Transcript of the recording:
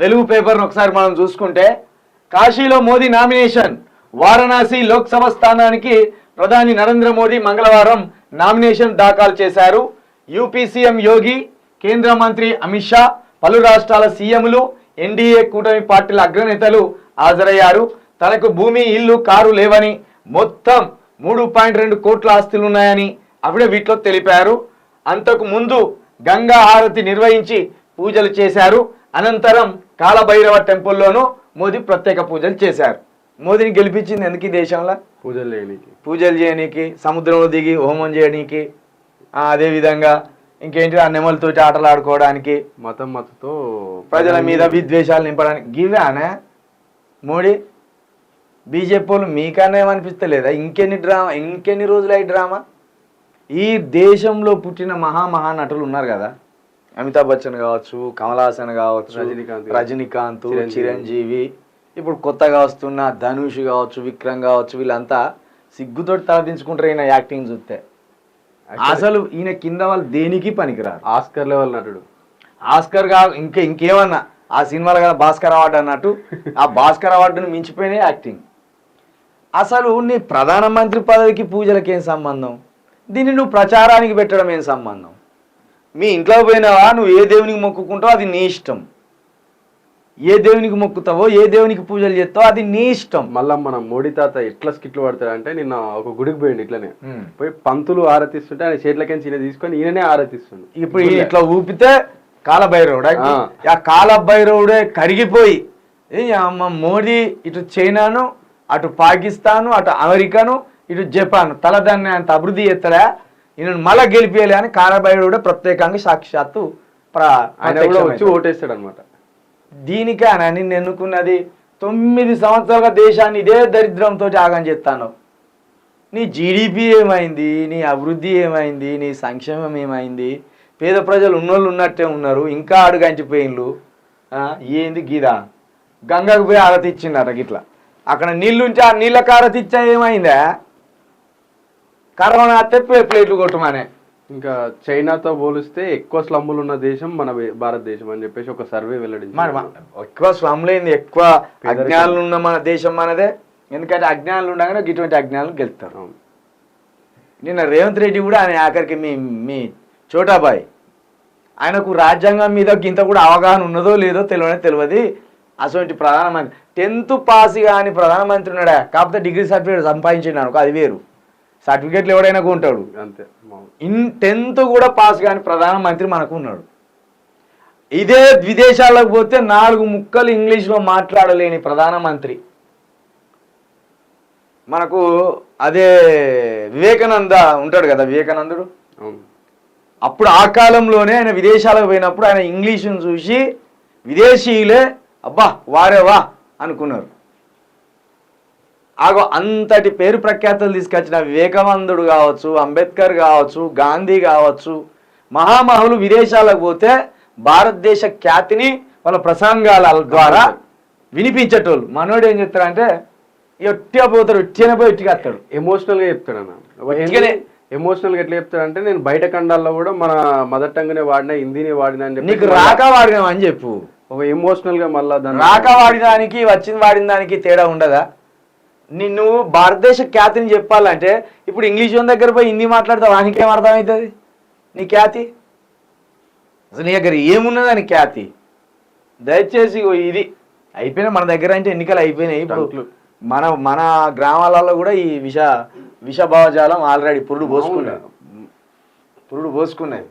వెలుగు పేపర్ను ఒకసారి మనం చూసుకుంటే కాశీలో మోదీ నామినేషన్ వారణాసి లోక్సభ స్థానానికి ప్రధాని నరేంద్ర మోదీ మంగళవారం నామినేషన్ దాఖలు చేశారు. యూపీ సీఎం యోగి కేంద్ర మంత్రి అమిత్ షా పలు రాష్ట్రాల సీఎంలు ఎన్డీఏ కూటమి పార్టీల అగ్రనేతలు హాజరయ్యారు. తనకు భూమి ఇల్లు కారు లేవని మొత్తం మూడు పాయింట్ రెండు కోట్ల ఆస్తులు ఉన్నాయని అఫిడవిట్లో తెలిపారు. అంతకు ముందు గంగా హారతి నిర్వహించి పూజలు చేశారు. అనంతరం కాలభైరవ టెంపుల్లోనూ మోదీ ప్రత్యేక పూజలు చేశారు. మోదీని గెలిపించింది ఎందుకు దేశంలో? పూజలు చేయనీకి. పూజలు చేయనీకి సముద్రంలో దిగి హోమం చేయనీకి ఆ, అదేవిధంగా ఇంకేంటి ఆ నెమలతోటి ఆటలు ఆడుకోవడానికి మతం మతతో ప్రజల మీద విద్వేషాలు నింపడానికి గివానే మోడీ బీజేపీ వాళ్ళు మీకన్నా ఏమనిపిస్తలేదా? ఇంకెన్ని డ్రామా ఇంకెన్ని రోజులు అయి డ్రామా? ఈ దేశంలో పుట్టిన మహా మహానటులు ఉన్నారు కదా. అమితాబ్ బచ్చన్ కావచ్చు కమల్ హాసన్ కావచ్చు రజనీకాంత్. రజనీకాంత్ చిరంజీవి. ఇప్పుడు కొత్తగా వస్తున్న ధనుష్ కావచ్చు విక్రమ్ కావచ్చు వీళ్ళంతా సిగ్గుతోటి తలదించుకుంటారు ఈయన యాక్టింగ్ చూస్తే. అసలు ఈయన కింద వాళ్ళు దేనికి పనికిరారు? ఆస్కర్ లెవెల్ నటుడు. ఆస్కర్గా ఇంకా ఇంకేమన్నా? ఆ సినిమాలో కదా భాస్కర్ అవార్డు అన్నట్టు. ఆ భాస్కర్ అవార్డును మించిపోయిన యాక్టింగ్. అసలు నీ ప్రధానమంత్రి పదవికి పూజలకి ఏం సంబంధం? దీన్ని నువ్వు ప్రచారానికి పెట్టడం ఏం సంబంధం? మీ ఇంట్లో పోయినావా? నువ్వు ఏ దేవునికి మొక్కుకుంటావో అది నీ ఇష్టం. ఏ దేవునికి మొక్కుతావో ఏ దేవునికి పూజలు చేస్తావో అది నీ ఇష్టం. మళ్ళా మన మోడీ తాత ఎట్లా స్కిట్లు పడతాడు అంటే నిన్న ఒక గుడికి పోయిండు ఇట్లనే. పోయి పంతులు ఆరతిస్తుంటే ఆయన చేతులకి ఈయన తీసుకొని ఈయననే ఆరతిస్తుండు ఇప్పుడు ఈయన ఇట్లా ఊపితే కాలభైరవుడు ఆ. కాలభైరవుడే కరిగిపోయి ఏ అమ్మ మోడీ ఇటు చైనాను అటు పాకిస్తాను అటు అమెరికాను ఇటు జపాన్ తలదాన్ని అంత అభివృద్ధి చేస్తాడా? ఈయన మళ్ళా గెలిపేయాలి అని కాలభైరవుడే ప్రత్యేకంగా సాక్షాత్తు ఆయన కూడా వచ్చి. ఓటేస్తాడు అనమాట దీనికే ఆయన నిన్ను ఎన్నుకున్నది తొమ్మిది సంవత్సరాలుగా దేశాన్ని ఇదే దరిద్రంతో ఆగం చేస్తాను. నీ జీడిపి ఏమైంది? నీ అభివృద్ధి ఏమైంది? నీ సంక్షేమం ఏమైంది? పేద ప్రజలు ఉన్నోళ్ళు ఉన్నట్టే ఉన్నారు. ఇంకా అడుగంచిపోయిన్లు ఆ, ఏంది గీదా? గంగకు పోయి ఆరతి ఇచ్చిండట గిట్లా? అక్కడ నీళ్ళుంటే ఆ నీళ్ళకి ఆరతి ఇచ్చా ఏమైందా? కరోనా ప్లే- ప్లేట్లు కొట్టమనే. ఇంకా చైనాతో పోలిస్తే ఎక్కువ స్లమ్ములు ఉన్న దేశం మన భారతదేశం అని చెప్పేసి ఒక సర్వే మ- ఎక్కువ స్లమ్లేంది ఎక్కువ అజ్ఞానులు ఉన్న మన దేశం మనదే. ఎందుకంటే అజ్ఞానులు ఉండగానే ఇటువంటి అజ్ఞానులు గెలుస్తారు. నిన్న రేవంత్ రెడ్డి కూడా ఆయన ఆఖరికి మీ మీ చోటాబాయ్. ఆయనకు రాజ్యాంగం మీద ఇంత కూడా అవగాహన ఉన్నదో లేదో తెలియనే తెలియదు. అటువంటి ప్రధానమంత్రి టెన్త్ పాస్ కానీ ప్రధానమంత్రి ఉన్నాడా? కాకపోతే డిగ్రీ సర్టిఫికేట్ సంపాదించిండు అనుకో అది వేరు. సర్టిఫికేట్లు ఎవడైనా ఉంటాడు అంతే. ఇన్ టెన్త్ కూడా పాస్ కాని ప్రధానమంత్రి మనకు ఉన్నాడు. ఇదే విదేశాలకు పోతే నాలుగు ముక్కలు ఇంగ్లీష్లో మాట్లాడలేని ప్రధానమంత్రి. మనకు అదే వివేకానంద ఉంటాడు కదా వివేకానందుడు? అప్పుడు ఆ కాలంలోనే ఆయన విదేశాలకు పోయినప్పుడు ఆయన ఇంగ్లీషును చూసి విదేశీయులే అబ్బా వారే వా అనుకున్నారు. ఆగో అంతటి పేరు ప్రఖ్యాతలు తీసుకొచ్చిన వివేకానందుడు కావచ్చు అంబేద్కర్ కావచ్చు గాంధీ కావచ్చు మహామహులు విదేశాలకు పోతే భారతదేశ ఖ్యాతిని వాళ్ళ ప్రసంగాల ద్వారా వినిపించేటోళ్ళు. మనోడు ఏం చెప్తారంటే ఎట్టిగా పోతాడు ఎట్టిగానే పోయి ఎట్టిగా వస్తాడు. ఎమోషనల్గా చెప్తాడు అన్న. ఉట్టిగానే. ఎమోషనల్గా ఎట్లా చెప్తాడంటే నేను బయట ఖండాల్లో కూడా మన మదర్ టంగ్ నే వాడినా హిందీని వాడినా అని చెప్పి నీకు రాక వాడినాం అని చెప్పు. ఒక ఎమోషనల్గా మళ్ళా దాన్ని రాక వాడిన దానికి వచ్చిన వాడిన దానికి తేడా ఉండదా? నిన్ను భారతదేశ ఖ్యాతిని చెప్పాలంటే ఇప్పుడు ఇంగ్లీష్ వాళ్ళ దగ్గర పోయి హిందీ మాట్లాడతావు వానికేం అర్థమవుతుంది నీ ఖ్యాతి? అసలు నీ దగ్గర ఏమున్నదా నీ ఖ్యాతి? దయచేసి ఇది. అయిపోయినా మన దగ్గర అంటే ఎన్నికలు అయిపోయినాయి ఇప్పుడు. మన మన గ్రామాలలో కూడా ఈ విష విష భావజాలం ఆల్రెడీ పురుడు పోసుకున్నాయి. పురుడు పోసుకున్నాయి.